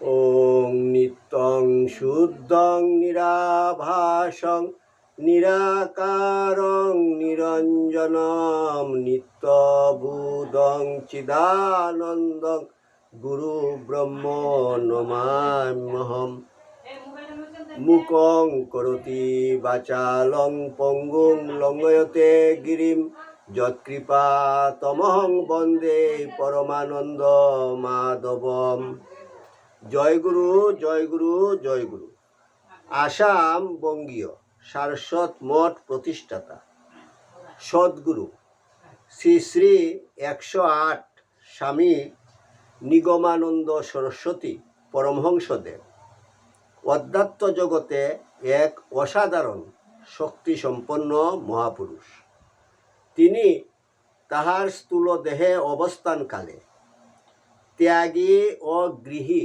ওং নিত্যং শুদ্ধং নিরাভাসং নিরাকারং নিরঞ্জনম নিত্যবুদং চিদানন্দং গুরু ব্রহ্ম নমাম্যহম। মুকং করতি বাচালং পঙ্গুং লঙ্গয়তে গিরিম। যৎকৃপা তমহং বন্দে পরমানন্দ মাধবম। জয় গুরু জয় গুরু জয় গুরু আসাম বঙ্গীয় সারস্বত মঠ প্রতিষ্ঠাতা। সদ্গুরু। শ্রী শ্রী একশো আট স্বামী নিগমানন্দ সরস্বতী পরমহংসদেব। অধ্যাত্ম জগতে এক অসাধারণ শক্তিসম্পন্ন মহাপুরুষ। তিনি তাহার স্থূল দেহে অবস্থানকালে ত্যাগী ও গৃহী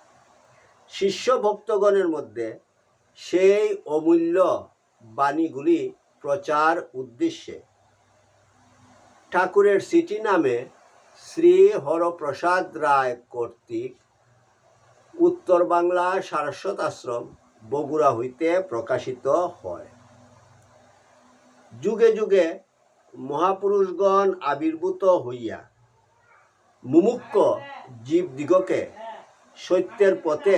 শিষ্য ভক্তগণের মধ্যে সেই অমূল্য বাণীগুলি প্রচার উদ্দেশ্যে। ঠাকুরের সিটি নামে শ্রী হরপ্রসাদ রায় কর্তৃক উত্তর বাংলা সারস্বত আশ্রম বগুড়া হইতে প্রকাশিত হয়। যুগে যুগে মহাপুরুষগণ আবির্ভূত হইয়া মুমুক্ষ জীবদিগকে সত্যের পথে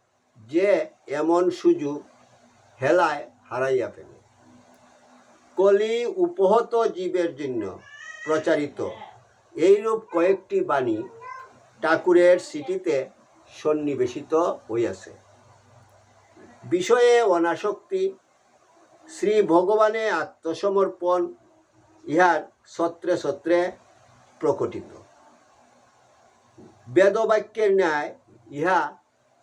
যে এমন সুযোগ হেলায় হারাইয়া ফেলে। কলি উপহত জীবের জন্য প্রচারিত এইরূপ কয়েকটি বাণী ঠাকুরের সিটিতে সন্নিবেশিত হইয়াছে। বিষয়ে অনাসক্তি, শ্রী ভগবানে আত্মসমর্পণ ইহার সত্রে সত্রে প্রকটিত। বেদবাক্যের ন্যায় ইহা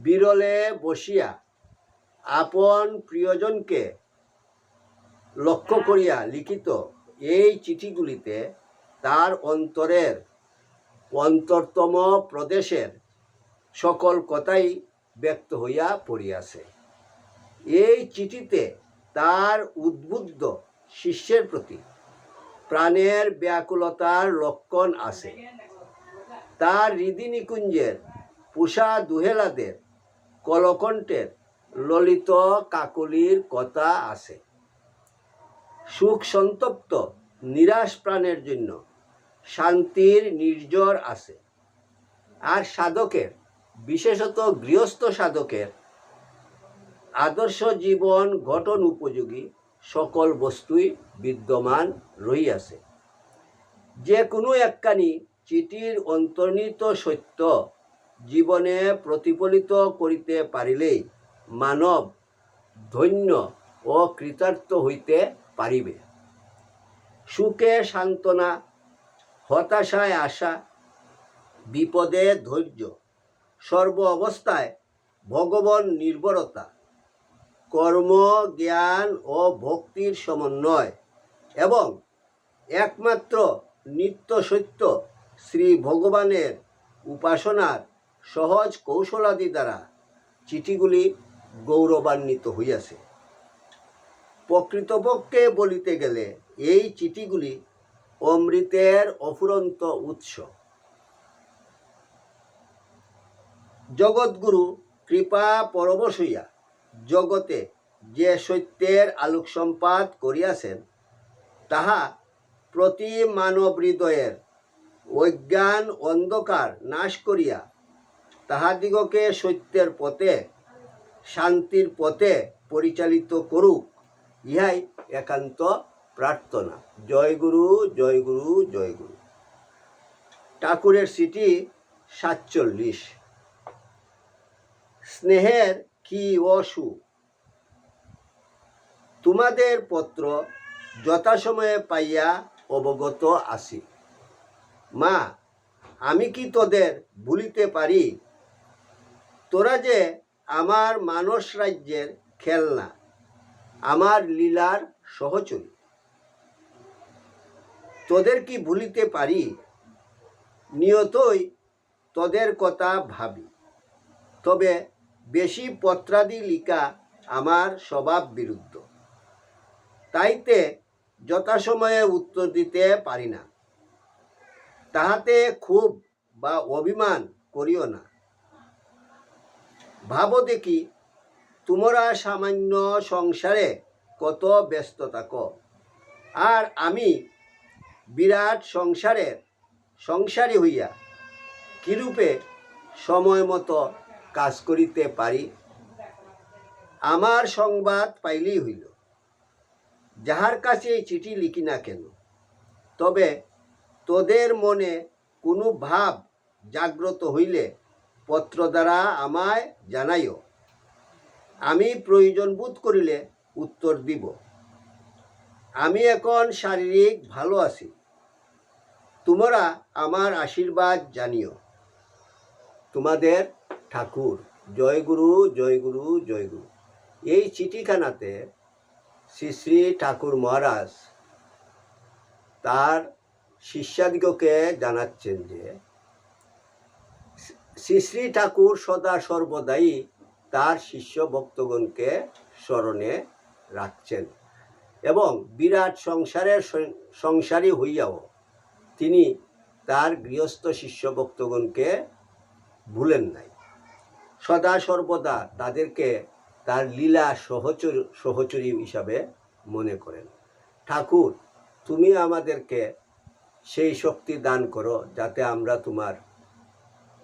বিরলে বসিয়া আপন প্রিয়জনকে লক্ষ্য করিয়া লিখিত এই চিঠিগুলিতে তার অন্তরের অন্তরতম প্রদেশের সকল কথাই ব্যক্ত হইয়া পড়িয়াছে। এই চিঠিতে তার উদ্বুদ্ধ শিষ্যের প্রতি প্রাণের ব্যাকুলতার লক্ষণ আছে। তার হৃদি নিকুঞ্জের পুষা দুহেলাদের কলকণ্ঠের ললিত কাকলির কথা আছে। সুখ সন্তপ্ত, নিরাশ প্রাণের জন্য শান্তির নির্জর আছে। আর সাধকের, বিশেষত গৃহস্থ সাধকের আদর্শ জীবন গঠন উপযোগী সকল বস্তুই বিদ্যমান রহিয়াছে। যে কোনো একখানি চিঠির অন্তর্নিহিত সত্য জীবনে প্রতিফলিত করিতে পারিলেই মানব ধন্য ও কৃতার্থ হইতে পারিবে। সুখে সান্ত্বনা, হতাশায় আশা, বিপদে ধৈর্য, সর্ব অবস্থায় ভগবান নির্ভরতা কর্ম, জ্ঞান ও ভক্তির সমন্বয় এবং একমাত্র নিত্য সত্য শ্রী ভগবানের উপাসনার সহজ কৌশলাদি দ্বারা চিঠিগুলি গৌরবান্বিত হইয়াছে। প্রকৃতপক্ষে বলিতে গেলে এই চিঠিগুলি অমৃতের অফুরন্ত উৎস। জগৎগুরু কৃপা পরবশ হইয়া জগতে যে সত্যের আলোক সম্পাদ করিয়াছেন, তাহা প্রতি মানব হৃদয়ের অজ্ঞান অন্ধকার নাশ করিয়া তাহাদিগকে সত্যের পথে, শান্তির পথে পরিচালিত করুক, ইহাই একান্ত প্রার্থনা। জয় গুরু জয় গুরু জয় গুরু। ঠাকুরের সিটি সাতচল্লিশ। স্নেহের কি অসু? তোমাদের পত্র যথাসময়ে পাইয়া অবগত আছি। মা, আমি কি তোদের ভুলিতে পারি? তোরা যে আমার মানস রাজ্যের খেলনা, আমার লীলার সহচরী, তোদের কি ভুলিতে পারি? নিয়তই তোদের কথা ভাবি। তবে বেশি পত্রাদি লিখা আমার স্বভাব বিরুদ্ধ। তাইতে যথাসময়ে উত্তর দিতে পারি না। তাহাতে খুব বা অভিমান করিও না। ভাবো দেখি, তোমরা সামান্য সংসারে কত ব্যস্ত থাকো। আর আমি বিরাট সংসারের সংসারী হইয়া কিরূপে সময় মতো কাজ করিতে পারি? আমার সংবাদ পাইলেই হইল। যাহার কাছে এই চিঠি লিখি না কেন? তবে তোদের মনে কোনো ভাব জাগ্রত হইলে পত্র দ্বারা আমায় জানাইও। আমি প্রয়োজন বোধ করিলে উত্তর দিব। আমি এখন শারীরিক ভালো আছি। তোমরা আমার আশীর্বাদ জানিও। তোমাদের ঠাকুর, জয় গুরু জয় গুরু জয় গুরু। এই চিঠিখানাতে শ্রী শ্রী ঠাকুর মহারাজ তার শিষ্যাদিগকে জানাচ্ছেন যে শ্রী শ্রী ঠাকুর সদা সর্বদাই তার শিষ্য ভক্তগণকে স্মরণে রাখছেন এবং বিরাট সংসারের সংসারী হইয়াও তিনি তার গৃহস্থ শিষ্য ভক্তগণকে ভুলেন নাই। সদা সর্বদা তাদেরকে তার লীলা সহচর, সহচরী হিসাবে মনে করেন। ঠাকুর, তুমি আমাদেরকে সেই শক্তি দান করো যাতে আমরা তোমার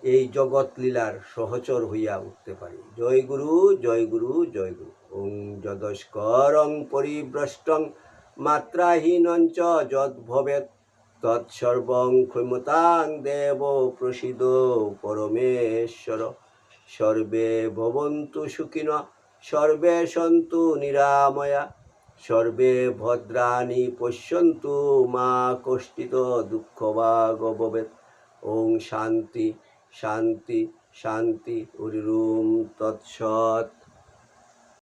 এই জগৎ লীলার সহচর হইয়া উঠতে পারি। জয় গুরু জয় গুরু জয় গুরু। ওং যদস্করং পরিভ্রষ্টং মাত্রাহীনঞ্চ যদ্ভবেত তৎসর্বং ক্ষমতাং দেব প্রসিদ পরমেশ্বর। সর্বে ভবন্তু সুখিন, সর্বে সন্তু নিরাময়া, সর্বে ভদ্রাণি পশ্যন্তু মা কষ্টিত দুঃখ বা গবেত ওং শান্তি। শান্তি শান্তি হরিরুম তৎসৎ।